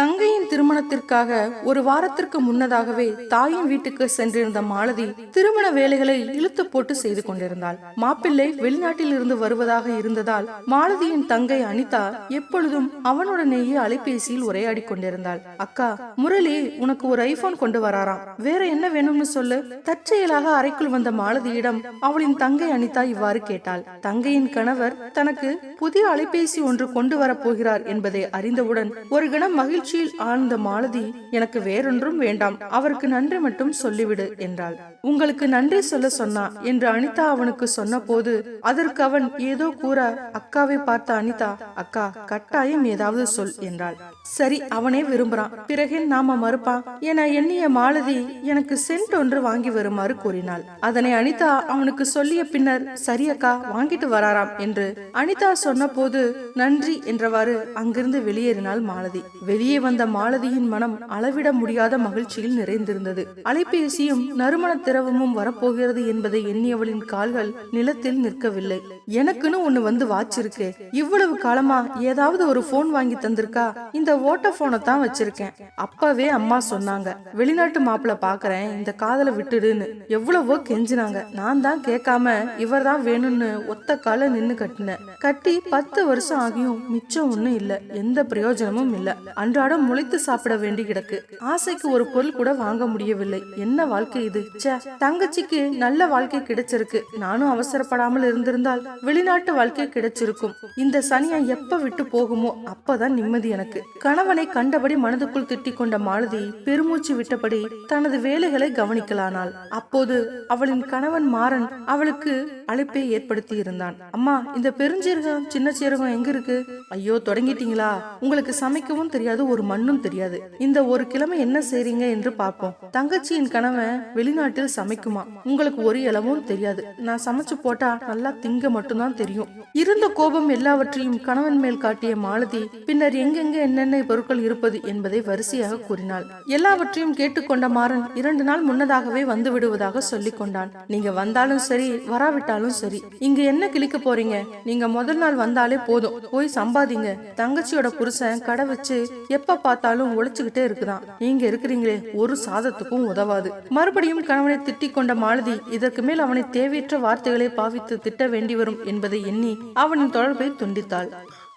தங்கையின் திருமணத்திற்காக ஒரு வாரத்திற்கு முன்னதாகவே தாயின் வீட்டுக்கு சென்றிருந்த மாலதி திருமண வேலைகளை இழுத்து போட்டு செய்து கொண்டிருந்தாள். மாப்பிள்ளை வெளிநாட்டில் இருந்து வருவதாக இருந்ததால் மாலதியின் தங்கை அனிதா எப்பொழுதும் அவனுடனேயே அலைபேசியில் உரையாடி கொண்டிருந்தாள். அக்கா முரளி உனக்கு ஒரு ஐபோன் கொண்டு வராராம். வேற என்ன வேணும்னு சொல்லு. தற்செயலாக அறைக்குள் வந்த மாலதியிடம் அவளின் தங்கை அனிதா இவ்வாறு கேட்டாள். தங்கையின் கணவர் தனக்கு புதிய அலைபேசி ஒன்று கொண்டு வரப்போகிறார் என்பதை அறிந்தவுடன் ஒரு கணம் மகிழ்ச்சியில் ஆன ஆனந்த மாலதி எனக்கு வேறொன்றும் வேண்டாம் அவருக்கு நன்றி மட்டும் சொல்லிவிடு என்றாள். உங்களுக்கு நன்றி சொல்ல சொன்னா என்று அனிதா அவனுக்கு சொன்னபோது அதற்கு அவன் ஏதோ கூற அக்காவை பார்த்த அனிதா அக்கா கட்டாயம் ஏதாவது சொல் என்றாள். சரி அவனே விரும்புறான். பிறகு நாம மறுப்பான் என எண்ணிய மாலதி எனக்கு சென்ட் ஒன்று வாங்கி வருமாறு கூறினாள். அதனை அனிதா அவனுக்கு சொல்லிய பின்னர் சரி அக்கா வாங்கிட்டு வராராம் என்று அனிதா சொன்னபோது நன்றி என்றவாறு அங்கிருந்து வெளியேறினாள் மாலதி. வெளியே வந்த மாலதியின் மனம் அளவிட முடியாத மகிழ்ச்சியில் நிறைந்திருந்தது. அலைபேசியும் நறுமண திரவமும் வரப்போகிறது என்பதை எண்ணியவளின் கால்கள் நிலத்தில் நிற்கவில்லை. எனக்குன்னு ஒண்ணு வந்து வாச்சிருக்கு இவ்வளவு காலமா ஏதாவது ஒரு போன் வாங்கி தந்திருக்கா? இந்த ஓட்ட போனை தான் வச்சிருக்கேன். அப்பவே அம்மா சொன்னாங்க வெளிநாட்டு மாப்பிள்ள பாக்குறேன் இந்த காதலை விட்டுடுன்னு. எவ்வளவோ கெஞ்சினாங்க. நான் தான் கேட்காம இவர் தான் வேணும்னு ஒத்த கால நின்னு கட்டினேன். கட்டி பத்து வருஷம் ஆகியும் மிச்சம் ஒண்ணும் இல்ல. எந்த பிரயோஜனமும் இல்ல. அன்றாடம் முளைத்து சாப்பிட வேண்டி கிடக்கு. ஆசைக்கு ஒரு பொருள் கூட வாங்க முடியவில்லை. என்ன வாழ்க்கை இது? ச்சே தங்கச்சிக்கு நல்ல வாழ்க்கை கிடைச்சிருக்கு. நானும் அவசரப்படாமல் இருந்திருந்தால் வெளிநாட்டு வாழ்க்கை கிடைச்சிருக்கும். இந்த சனியை எப்ப விட்டு போகுமோ அப்பதான் நிம்மதி எனக்கு. கணவனை கண்டபடி மனதுக்குள் திட்டிக் கொண்ட மாலதி பெருமூச்சு விட்டபடி தனது வேலைகளை கவனிக்கலானாள். அப்போது அவளின் கணவன் மாறன் அவளுக்கு அழைப்பை ஏற்படுத்தி இருந்தான் அம்மா இந்த பெருஞ்சீரகம் சின்ன சீரகம் எங்க இருக்கு? ஐயோ தொடங்கிட்டீங்களா? உங்களுக்கு சமைக்கவும் தெரியாது ஒரு மண்ணும் தெரியாது. இந்த ஒரு கிழமை என்ன செய்றீங்க? என்று பார்ப்போம். தங்கச்சியின் கணவன் வெளிநாட்டில் சமைக்குமா? உங்களுக்கு ஒரு இளவும் தெரியாது. நான் சமைச்சு போட்டா நல்லா திங்க மட்டும்தான் தெரியும். இருந்த கோபம் எல்லாவற்றையும் கணவன் மேல் காட்டிய மாலதி பின்னர் எங்கெங்க என்னென்ன பொருட்கள் இருப்பது என்பதை வரிசையாக கூறினாள். எல்லாவற்றையும் கேட்டுக்கொண்ட மாறன் இரண்டு நாள் முன்னதாகவே வந்து விடுவதாக சொல்லிக் கொண்டான். நீங்க வந்தாலும் சரி வராவிட்டாலும் சரி. இங்க என்ன கிழிக்க போறீங்க? நீங்க முதல் நாள் வந்தாலே போதும். போய் சம்பாதிங்க. தங்கச்சியோட புருஷன் கடை வச்சு எப்ப பார்த்தாலும் உழைச்சுக்கிட்டே இருக்குதான். நீங்க இருக்கிறீங்களே ஒரு சாதத்துக்கும் உதவாது. மறுபடியும் கணவனை திட்டிக் கொண்ட மாலதி இதற்கு மேல் அவனை தேவையற்ற வார்த்தைகளை பாவித்து திட்ட வேண்டி வரும் என்பதை எண்ணி அவனின் தொடர்பை துண்டித்தாள்.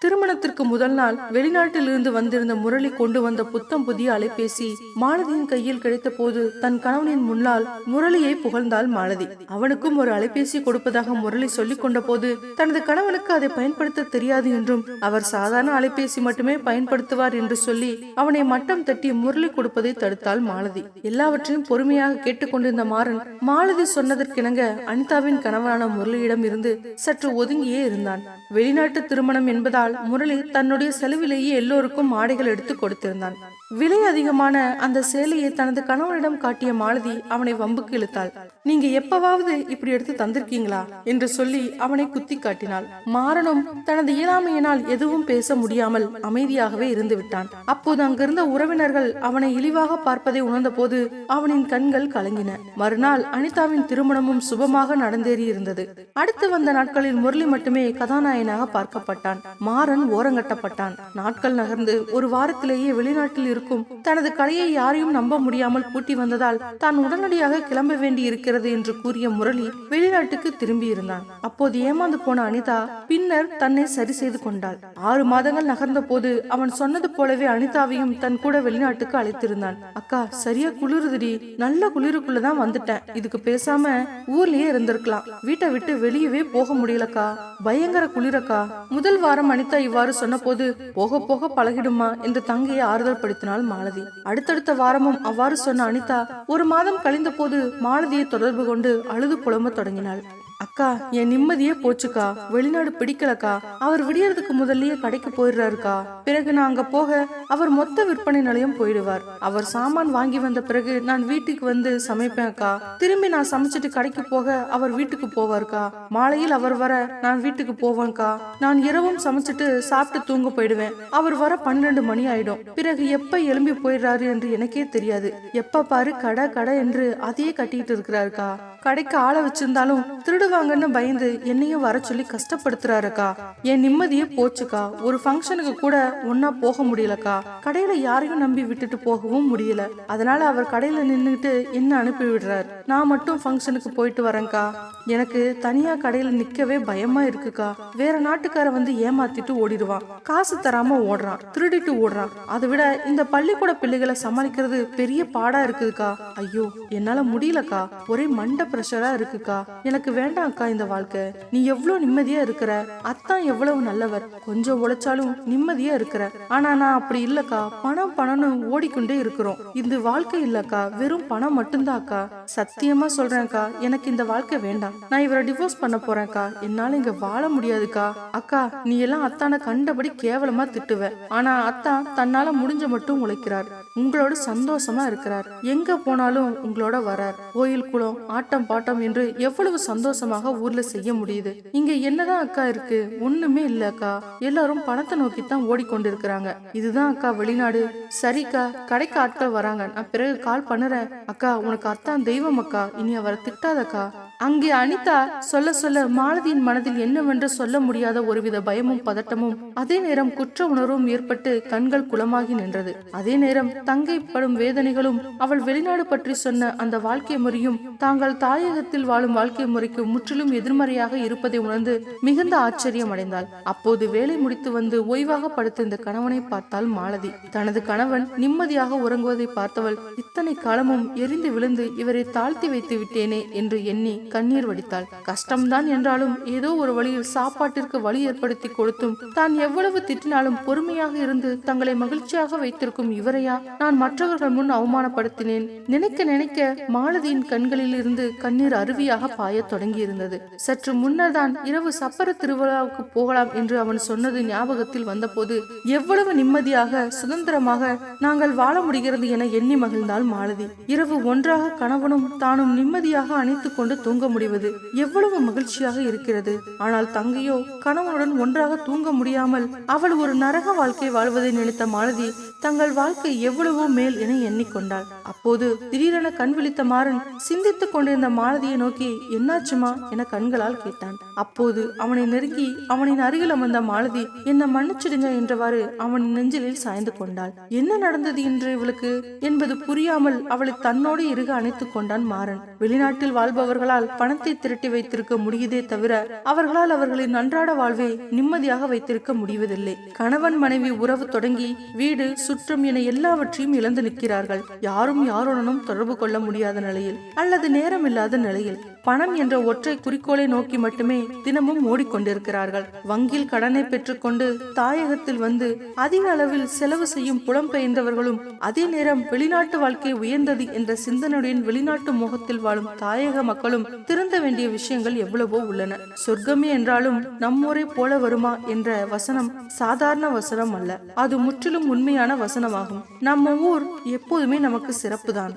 திருமணத்திற்கு முதல் நாள் வெளிநாட்டில் இருந்து வந்திருந்த முரளி கொண்டு வந்த புத்தம் புதிய அலைபேசி மாலதியின் கையில் கிடைத்த போது தன் கணவனின் முன்னால் முரளியை புகழ்ந்தாள் மாலதி. அவனுக்கும் ஒரு அலைபேசி கொடுப்பதாக முரளி சொல்லிக் கொண்ட போது தனது கணவனுக்கு அதை பயன்படுத்த தெரியாது என்றும் அவர் சாதாரண அலைபேசி மட்டுமே பயன்படுத்துவார் என்று சொல்லி அவனை மட்டம் தட்டி முரளி கொடுப்பதை தடுத்தாள் மாலதி. எல்லாவற்றையும் பொறுமையாக கேட்டுக்கொண்டிருந்த மாறன் மாலதி சொன்னதற்கிணங்க அனிதாவின் கணவனான முரளியிடம் இருந்து சற்று ஒதுங்கியே இருந்தான். வெளிநாட்டு திருமணம் என்பதால் முரளி தன்னுடைய செலவிலேயே எல்லோருக்கும் ஆடைகள் எடுத்து கொடுத்திருந்தான். விலை அதிகமான அந்த சேலையை தனது கணவனிடம் காட்டிய மாலதி அவனை வம்புக்கு இழுத்தாள். நீங்க எப்பவாவது இப்படி எடுத்து தந்திருக்கீங்களா? என்று சொல்லி அவனை குத்தி காட்டினாள். மாறனும் தனது இயலாமையினால் எதுவும் பேச முடியாமல் அமைதியாகவே இருந்து விட்டான். அப்போது அங்கிருந்த உறவினர்கள் அவனை இழிவாக பார்ப்பதை உணர்ந்த போது அவனின் கண்கள் கலங்கின. மறுநாள் அனிதாவின் திருமணமும் சுபமாக நடந்தேறி இருந்தது. அடுத்து வந்த நாட்களில் முரளி மட்டுமே கதாநாயகனாக பார்க்கப்பட்டான். மாறன் ஓரங்கட்டப்பட்டான். நாட்கள் நகர்ந்து ஒரு வாரத்திலேயே வெளிநாட்டில் இருக்கும் தனது கலையை யாரையும் நம்ப முடியாமல் பூட்டி வந்ததால் தான் உடனடியாக கிளம்ப வேண்டி இருக்கிறது என்று கூறிய முரளி வெளிநாட்டுக்கு திரும்பி இருந்தான் அப்போது ஏமாந்து போன அனிதா பின்னர் தன்னை சரி செய்து கொண்டாள். ஆறு மாதங்கள் நகர்ந்த போது அவன் சொன்னது போலவே அனிதாவையும் தன் கூட வெளிநாட்டுக்கு அழைத்திருந்தான். அக்கா சரியா குளிருதுடி. நல்ல குளிருக்குள்ளதான் வந்துட்டேன். இதுக்கு பேசாம ஊர்லயே இருந்திருக்கலாம். வீட்டை விட்டு வெளியவே போக முடியலக்கா. பயங்கர குளிரக்கா. முதல் வாரம் அனிதா இவ்வாறு சொன்னபோது போக போக பழகிடுமா? என்று தங்கையை ஆறுதல் படுத்தினாள் மாலதி. அடுத்தடுத்த வாரமும் அவ்வாறு சொன்ன அனிதா ஒரு மாதம் கழிந்த போது மாலதியை தொடர்பு கொண்டு அழுது புலம்ப தொடங்கினாள். அக்கா என் நிம்மதியே போச்சுக்கா. வெளிநாடு பிடிக்கலக்கா. அவர் விடியறதுக்கு முதல்லயே கடைக்கு போயிடுறாருக்கா. பிறகு நான் அங்க போக அவர் மொத்த விற்பனை நிலையம் போயிடுவார். அவர் சாமான் வாங்கி வந்த பிறகு நான் வீட்டுக்கு வந்து சமைப்பேன் அக்கா திரும்பி நான் சமைச்சிட்டு கடைக்கு போக அவர் வீட்டுக்கு போவார்க்கா. மாலையில் அவர் வர நான் வீட்டுக்கு போவேன்க்கா. நான் இரவும் சமைச்சிட்டு சாப்பிட்டு தூங்க போயிடுவேன். அவர் வர பன்னிரண்டு மணி ஆயிடும். பிறகு எப்ப எழும்பி போயிடுறாரு என்று எனக்கே தெரியாது. எப்ப பாரு கடை கடை என்று அதையே கட்டிட்டு இருக்கிறாருக்கா. கடைக்கு ஆளை வச்சிருந்தாலும் திருடு திருடுவாங்கன்னு பயந்து என்னையும் வர சொல்லி கஷ்டப்படுத்துறாருக்கா. என் நிம்மதியே போச்சுக்கா. ஒரு ஃபங்க்ஷனுக்கு கூட ஒன்னா போக முடியலக்கா. கடையில யாரையும் நம்பி விட்டுட்டு போகவும் முடியல. அதனால அவர் கடையில நின்னுட்டு என்ன அனுப்பி விடுறாரு? நான் மட்டும் ஃபங்க்ஷனுக்கு போயிட்டு வரேன்க்கா. எனக்கு தனியா கடையில நிக்கவே பயமா இருக்குக்கா. வேற நாட்டுக்கார வந்து ஏமாத்திட்டு ஓடிடுவான். காசு தராம ஓடுறான். திருடிட்டு ஓடுறான். அதை விட இந்த பள்ளிக்கூட பிள்ளைகளை சமாளிக்கிறது பெரிய பாடா இருக்குதுக்கா. ஐயோ என்னால முடியலக்கா. ஒரே மண்ட பிரஷரா இருக்குக்கா. எனக்கு வேண்டாம். வேண்டாம்க்கா இந்த வாழ்க்கை. நீ எவ்வளவு நிம்மதியா இருக்கிற? அத்தான் எவ்வளவு நல்லவர். கொஞ்சம் உழைச்சாலும் நிம்மதியா இருக்கிற. ஆனா நான் அப்படி இல்லக்கா. பணம் பணம்னு ஓடிக்கொண்டே இருக்கிறோம். இந்த வாழ்க்கை இல்லக்கா. வெறும் பணம் மட்டும்தான்க்கா சத்தியமா சொல்றேன்க்கா. எனக்கு இந்த வாழ்க்கை வேண்டாம். நான் இவரை டிவோர்ஸ் பண்ண போறேன்க்கா. என்னால இங்க வாழ முடியாதுக்கா. அக்கா நீ எல்லாம் அத்தானை கண்டபடி கேவலமா திட்டுவ. ஆனா அத்தான் தன்னால முடிஞ்ச மட்டும் உழைக்கிறார். உங்களோட சந்தோஷமா இருக்கிறார். எங்க போனாலும் உங்களோட வரார். கோயில் குளம் ஆட்டம் பாட்டம் என்று எவ்வளவு சந்தோஷம் சந்தோஷமாக ஊர்ல செய்ய முடியுது. இங்க என்னதான் அக்கா இருக்கு? ஒண்ணுமே இல்ல அக்கா. எல்லாரும் பணத்தை நோக்கி தான் ஓடிக்கொண்டிருக்கிறாங்க. இதுதான் அக்கா வெளிநாடு. சரிக்கா கடைக்கு ஆட்கள் வராங்க. நான் பிறகு கால் பண்ணுறேன். அக்கா உனக்கு அத்தான் தெய்வம் அக்கா. இனி அவரை திட்டாதக்கா. அங்கே அனிதா சொல்ல சொல்ல மாலதியின் மனதில் என்னவென்று சொல்ல முடியாத ஒருவித பயமும் பதட்டமும் அதே நேரம் குற்ற உணர்வும் ஏற்பட்டு கண்கள் குளமாகி நின்றது. அதே நேரம் தங்கை படும் வேதனைகளும் அவள் வெளிநாடு பற்றி சொன்ன அந்த வாழ்க்கை முறையும் தாங்கள் தாயகத்தில் வாழும் வாழ்க்கை முறைக்கு முற்றிலும் எதிர்மறையாக இருப்பதை உணர்ந்து மிகுந்த ஆச்சரியம் அடைந்தாள். அப்போது வேலை முடித்து வந்து ஓய்வாக படுத்த இந்த கணவனை பார்த்தாள் மாலதி. தனது கணவன் நிம்மதியாக உறங்குவதை பார்த்தவள் இத்தனை காலமும் எரிந்து விழுந்து இவரை தாழ்த்தி வைத்து விட்டேனே என்று எண்ணி கண்ணீர் வடித்தாள். கஷ்டம்தான் என்றாலும் ஏதோ ஒரு வழியில் சாப்பாட்டிற்கு வழி ஏற்படுத்தி கொடுத்தும் தான் எவ்வளவு திட்டினாலும் பொறுமையாக இருந்து தங்களை மகிழ்ச்சியாக வைத்திருக்கும் இவரையா நான் மற்றவர்கள் முன் அவமானப்படுத்தினேன். நினைக்க நினைக்க மாலதியின் கண்களில் இருந்து கண்ணீர் அருவியாக பாயத் தொடங்கியிருந்தது. சற்று முன்னர்தான் இரவு சப்பர திருவிழாவுக்கு போகலாம் என்று அவன் சொன்னது ஞாபகத்தில் வந்தபோது எவ்வளவு நிம்மதியாக சுதந்திரமாக நாங்கள் வாழ முடிகிறது என எண்ணி மகிழ்ந்தாள் மாலதி. இரவு ஒன்றாக கணவனும் தானும் நிம்மதியாக அணைத்துக் கொண்டு தூங்க முடிவது எவ்வளவு மகிழ்ச்சியாக இருக்கிறது. ஆனால் தங்கையோ கணவனுடன் ஒன்றாக தூங்க முடியாமல் அவள் ஒரு நரக வாழ்க்கை வாழ்வதை நினைத்த மாலதி தங்கள் வாழ்க்கை எவ்வளவோ மேல் என எண்ணிக்கொண்டாள். அப்போது திடீரென கண் விழித்த மாறன் சிந்தித்துக் கொண்டிருந்த மாலதியை நோக்கி என்னாச்சுமா என கண்களால் கேட்டான். அப்போது அவனை நெருங்கி அவனின் அருகில் அமர்ந்த மாலதி என்ன மன்னிச்சிடுங்க என்றவாறு அவன் நெஞ்சிலில் சாய்ந்து கொண்டாள். என்ன நடந்தது என்று இவளுக்கு? என்பது புரியாமல் அவளை தன்னோடு இறுக அணைத்துக் கொண்டான் மாறன். வெளிநாட்டில் வாழ்பவர்களால் பணத்தை திரட்டி வைத்திருக்க முடியுதே தவிர அவர்களால் அவர்களின் அன்றாட வாழ்வை நிம்மதியாக வைத்திருக்க முடிவதில்லை. கணவன் மனைவி உறவு தொடங்கி வீடு சுற்றம் என எல்லாவற்றையும் இழந்து நிற்கிறார்கள். யாரும் யாருடனும் தொடர்பு கொள்ள முடியாத நிலையில் அல்லது நேரம் இல்லாத நிலையில் பணம் என்ற ஒற்றை குறிக்கோளை நோக்கி மட்டுமே தினமும் ஓடிக்கொண்டிருக்கிறார்கள். வங்கியில் கடனை பெற்றுக்கொண்டு தாயகத்தில் வந்து அதிக அளவில் செலவு செய்யும் புலம்பெயர்ந்தவர்களும் அதே நேரம் வெளிநாட்டு வாழ்க்கை உயர்ந்தது என்ற சிந்தனையுடன் வெளிநாட்டு முகத்தில் வாழும் தாயக மக்களும் திருந்த வேண்டிய விஷயங்கள் எவ்வளவோ உள்ளன. சொர்க்கமே என்றாலும் நம்மூரை போல வருமா என்ற வசனம் சாதாரண வசனம் அல்ல. அது முற்றிலும் உண்மையான வசனமாகும். நம்ம ஊர் எப்போதுமே நமக்கு சிறப்புதான்.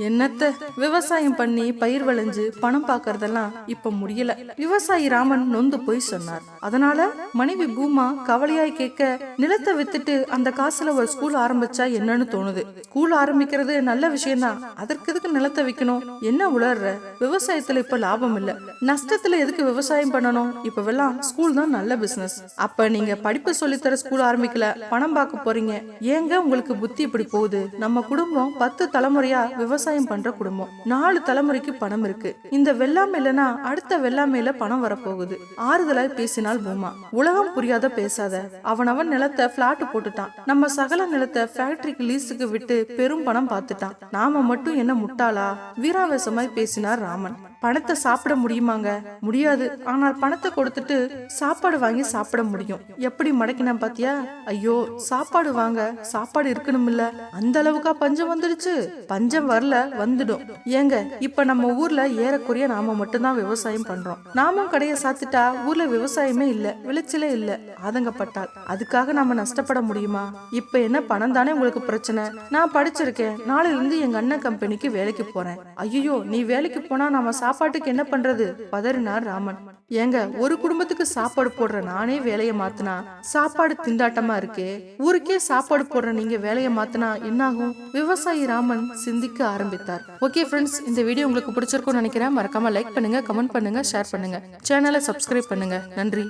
என்னத்த விவசாயம் பண்ணி பயிர் விளைஞ்சு பணம் பாக்குறதெல்லாம் இப்ப முடியல. விவசாயி ராமன் நொந்து போய் சொன்னார். அதனால மனைவி பூமா கவலையாய் கேட்க நிலத்தை வித்துட்டு அந்த காசுல ஒரு ஸ்கூல் ஆரம்பிச்சா என்னன்னு தோணுது. ஸ்கூல் ஆரம்பிக்கிறது நல்ல விஷயம்தான். அதற்கு எதுக்கு நிலத்தை விக்கணும்? என்ன உளர்ற? விவசாயத்துல இப்ப லாபம் இல்ல. நஷ்டத்துல எதுக்கு விவசாயம் பண்ணணும்? இப்பவெல்லாம் ஸ்கூல் தான் நல்ல பிசினஸ் அப்ப நீங்க படிப்பு சொல்லித்தர ஸ்கூல் ஆரம்பிக்கல. பணம் பார்க்க போறீங்க. ஏங்க உங்களுக்கு புத்தி இப்படி போகுது? நம்ம குடும்பம் பத்து தலைமுறையா விவசாயம் விவசாயம் பண்ற குடும்பம். நாலு தலைமுறைக்கு பணம் இருக்கு. இந்த வெள்ளாமை இல்லைன்னா அடுத்த வெள்ளாமையில பணம் வரப்போகுது. ஆறுதலாய் பேசினால் பூமா. உலகம் புரியாத பேசாத. அவனவன் நிலத்தை பிளாட் போட்டுட்டான். நம்ம சகல நிலத்தை ஃபேக்டரிக்கு லீஸுக்கு விட்டு பெரும் பணம் பார்த்துட்டான். நாம மட்டும் என்ன முட்டாளா? வீராவேசமாய் பேசினார் ராமன். பணத்தை சாப்பிட முடியுமாங்க? முடியாது. ஆனால் பணத்தை கொடுத்துட்டு சாப்பாடு வாங்கி சாப்பிட முடியும். எப்படி மடக்கினா பாத்தியா? ஐயோ சாப்பாடு வாங்க. சாப்பாடு இருக்கணும் இல்ல அந்த அளவுக்கா பஞ்சம் வந்துடுச்சு பஞ்சம் வரல வந்துடும். ஏங்க இப்ப நம்ம ஊர்ல ஏறக்குறைய நாம மட்டும்தான் விவசாயம் பண்றோம். நாமும் கடையை சாத்திட்டா ஊர்ல விவசாயமே இல்ல விளைச்சலே இல்ல. ஆதங்கப்பட்டால் அதுக்காக நாம நஷ்டப்பட முடியுமா? இப்ப என்ன பணம் தானே உங்களுக்கு பிரச்சனை? நான் படிச்சிருக்கேன். நாளையில இருந்து எங்க அண்ணன் கம்பெனிக்கு வேலைக்கு போறேன். ஐயோ நீ வேலைக்கு போனா நாம சாப்பிட சாப்பாட்டுக்கு என்ன பண்றது? பதறினார் ராமன். ஏங்க ஒரு குடும்பத்துக்கு சாப்பாடு போடுற நானே வேலையை மாத்தினா சாப்பாடு திண்டாட்டமா இருக்கே? ஊருக்கே சாப்பாடு போடுற நீங்க வேலையை மாத்தினா என்னாகும்? விவசாயி ராமன் சிந்திக்க ஆரம்பித்தார். ஓகே ஃப்ரெண்ட்ஸ் இந்த வீடியோ உங்களுக்கு பிடிச்சிருக்கும்னு நினைக்கிறேன். மறக்காம லைக் பண்ணுங்க கமெண்ட் பண்ணுங்க ஷேர் பண்ணுங்க. சேனலை சப்ஸ்கிரைப் பண்ணுங்க. நன்றி.